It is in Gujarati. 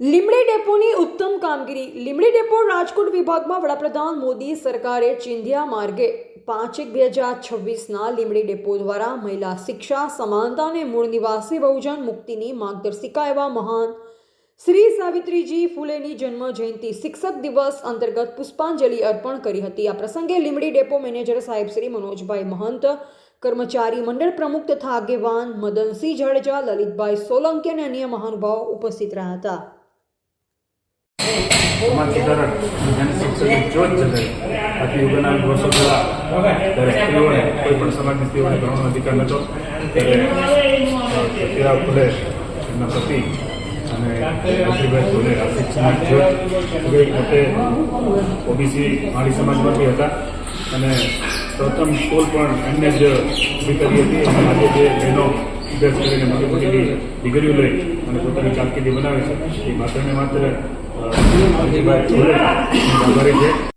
લીમડી ડેપોની ઉત્તમ કામગીરી. લીમડી ડેપો રાજકોટ વિભાગમાં વડાપ્રધાન મોદી સરકારે ચિંધિયા માર્ગે પાંચ એક બે હજાર છવ્વીસના લીમડી ડેપો દ્વારા મહિલા શિક્ષા, સમાનતા અને મૂળ નિવાસી બહુજન મુક્તિની માર્ગદર્શિકા એવા મહાન શ્રી સાવિત્રીજી ફૂલેની જન્મ જયંતિ શિક્ષક દિવસ અંતર્ગત પુષ્પાંજલિ અર્પણ કરી હતી. આ પ્રસંગે લીમડી ડેપો મેનેજર સાહેબ શ્રી મનોજભાઈ મહંત, કર્મચારી મંડળ પ્રમુખ તથા આગેવાન મદનસિંહ જાડેજા, લલિતભાઈ સોલંકી અને અન્ય મહાનુભાવો ઉપસ્થિત રહ્યા હતા. સમાજ સુધારક જન શિક્ષકની જ્યોત જગાઈ આથી યુગના વર્ષો પહેલા ત્યારે સ્ત્રીઓને કોઈ પણ સમાજની સ્ત્રીઓને ભણવાનો અધિકાર નહોતો. ત્યારે સત્યરાવ ફૂલે એમના પતિ અને લક્ષ્મીભાઈ ફૂલે આ શિક્ષણની જ્યોત જગાઈ પોતે ઓબીસી માળી સમાજમાંથી હતા. અને પ્રથમ સ્કૂલ પણ એમને જ ઊભી કરી હતી અને આજે જે બહેનો અભ્યાસ કરીને મોટી મોટી ડિગ્રીઓ લઈ અને પોતાની કારકિર્દી બનાવે છે. એ માત્ર ને માત્ર છે.